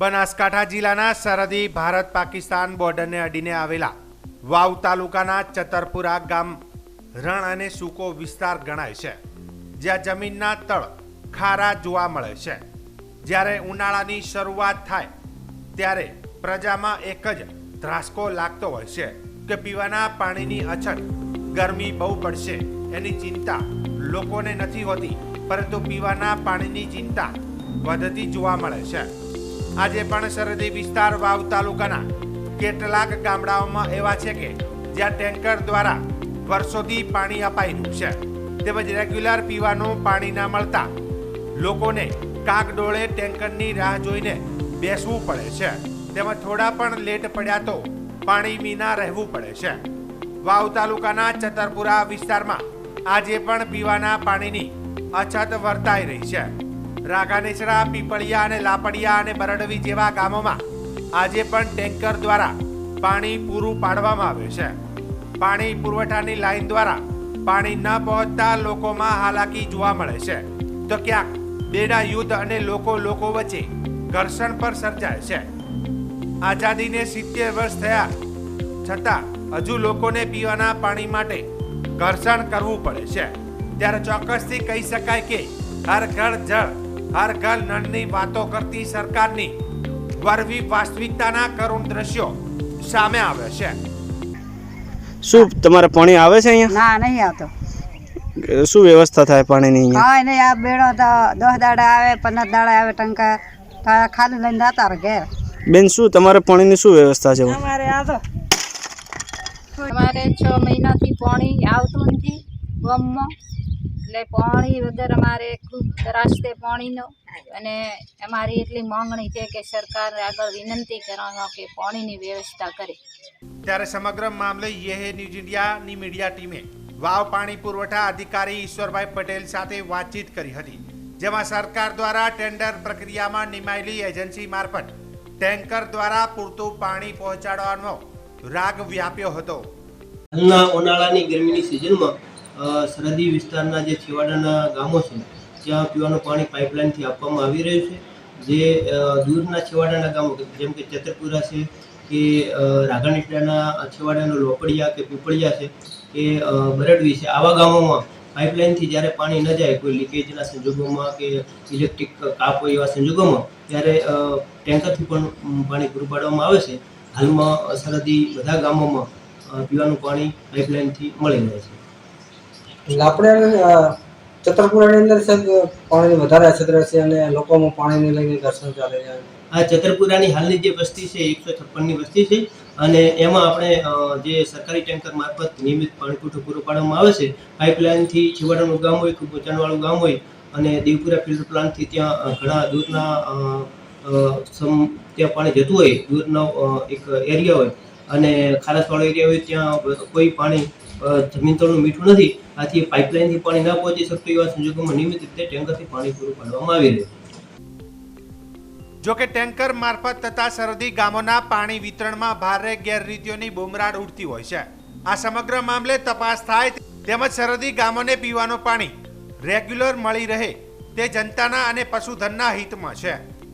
બનાસકાંઠા જિલ્લાના સરહદી ભારત પાકિસ્તાન બોર્ડરને અડીને આવેલા વાવ તાલુકાના ચતરપુરા ગામ રણ અને સૂકો વિસ્તાર ગણાય છે, જ્યાં જમીનના તળ ખારા જોવા મળે છે. જ્યારે ઉનાળાની શરૂઆત થાય, ત્યારે પ્રજામાં એક જ ધ્રાસકો લાગતો હોય છે કે પીવાના પાણીની અછત ગરમી બહુ પડશે એની ચિંતા લોકોને નથી હોતી, પરંતુ પીવાના પાણીની ચિંતા વધતી જોવા મળે છે. આજે પણ સરહદી વિસ્તાર વાવ તાલુકાના કેટલાક ગામડાઓમાં એવા છે કે જ્યાં ટેન્કર દ્વારા વર્ષોથી પાણી અપાઈ છે. તેમજ રેગ્યુલર પીવાનું પાણી ના મળતા લોકોને કાગડોળે ટેન્કરની રાહ જોઈને બેસવું પડે છે. તેમજ થોડા પણ લેટ પડ્યા તો પાણી વિના રહેવું પડે છે. વાવ તાલુકાના ચતરપુરા વિસ્તારમાં આજે પણ પીવાના પાણીની અછત વર્તાઈ રહી છે. રાગાનેસરા પીપળિયા અને લાપડિયા અને બરડવી જેવા ગામોમાં આજે પણ ટેન્કર દ્વારા પાણી પૂરું પાડવામાં આવ્યું છે. પાણી પુરવઠાની લાઇન દ્વારા પાણી ન પહોંચતા લોકોમાં હાલાકી જોવા મળે છે. તો ક્યાંક બેડા યુદ્ધ અને લોકો લોકો વચ્ચે ઘર્ષણ પર સર્જાય છે. આઝાદીને સિત્તેર વર્ષ થયા છતાં હજુ લોકોને પીવાના પાણી માટે ઘર્ષણ કરવું પડે છે. ત્યારે ચોક્કસથી કહી શકાય કે હર ઘર જળ હર ઘર નળની વાતો કરતી સરકારની વરવી વાસ્તવિકતાના કરુણ દ્રશ્યો સામે આવે છે. શું તમારે પાણી આવે છે અહીંયા? ના નહીં આવતો. શું વ્યવસ્થા થાય પાણીની અહીંયા? હા નહીં આ બેડો તો દસ દાડા આવે પંદર દાડા આવે ટંકા તો ખાલી લઈને જતા રહે ઘેર. બેન શું તમારે પાણીની શું વ્યવસ્થા છે? અમારે આ તો અમારે છ મહિનાથી પાણી આવતું નથી ગામમાં. એટલે પાણી વગર અમારે ખૂબ ત્રાસ છે પાણીનો. અને અમારી એટલી માંગણી છે કે સરકાર આગળ વિનંતી કરવાનો કે પાણીની વ્યવસ્થા કરે. ત્યારે સમગ્ર મામલે યેહે ન્યૂઝ ઇન્ડિયાની મીડિયા ટીમે વાવ પાણી પુરવઠા અધિકારી ઈશ્વરભાઈ પટેલ સાથે વાતચીત કરી હતી જેમાં સરકાર દ્વારા ટેન્ડર પ્રક્રિયામાં નિમાયેલી એજન્સી મારફત ટેન્કર દ્વારા પૂરતું પાણી પહોંચાડવાનો રાગ વ્યાપ્યો હતો. ઉનાળાની ગરમીની સિઝનમાં સરહદી વિસ્તારના જે છેવાડાના ગામો છે ત્યાં પીવાનું પાણી પાઇપલાઇનથી આપવામાં આવી રહ્યું છે. જે દૂરના છેવાડાના ગામો જેમ કે ચતરપુરા છે કે અ, રાઘાનેટાના છેવાડાના લોપડિયા કે પીપળિયા છે કે બરડવી છે આવા ગામોમાં પાઇપલાઇનથી જ્યારે પાણી ન જાય કોઈ લીકેજના સંજોગોમાં કે ઇલેક્ટ્રિક કાપ હોય એવા સંજોગોમાં ત્યારે ટેન્કરથી પણ પાણી પૂરું પાડવામાં આવે છે. હાલમાં સરહદી બધા ગામોમાં પીવાનું પાણી પાઇપલાઇનથી મળી રહે છે. લાપડિયા છતરપુરાની અંદર સાહેબ પાણીની વધારે અછત રહેશે અને લોકોમાં પાણીને લઈને ઘર્ષણ ચાલે છે. આ છતરપુરાની હાલની જે વસ્તી છે, એકસો છપ્પનની વસ્તી છે, અને એમાં આપણે જે સરકારી ટેન્કર મારફત નિયમિત પાણી પૂરતું પૂરું પાડવામાં આવે છે, પાઇપલાઇનથી છેવાડાનું ગામ હોય ખૂબ ઊંચાણવાળું ગામ હોય, અને દેવપુરા ફિલ્ટર પ્લાન્ટથી ત્યાં ઘણા દૂરના સમ, ત્યાં પાણી જતું હોય, દૂરનો એક એરિયા હોય, અને ખારાશવાળો એરિયા હોય, ત્યાં કોઈ પાણી જમીન તળનું મીઠું નથી, આથી પાઇપલાઇનથી પાણી ના પહોંચી શકતું એવા સંજોગોમાં નિયમિત રીતે ટેન્કરથી પાણી પૂરું પાડવામાં આવી રહ્યું. જો કે ટેન્કર મારફત તથા સરહદી ગામોના પાણી વિતરણમાં ભારે ગેરરીતિઓની બુમરાડ ઉડતી હોય છે. આ સમગ્ર મામલે તપાસ થાય તેમજ સરહદી ગામોને પીવાનું પાણી રેગ્યુલર મળી રહે તે જનતાના અને પશુધનના હિતમાં છે.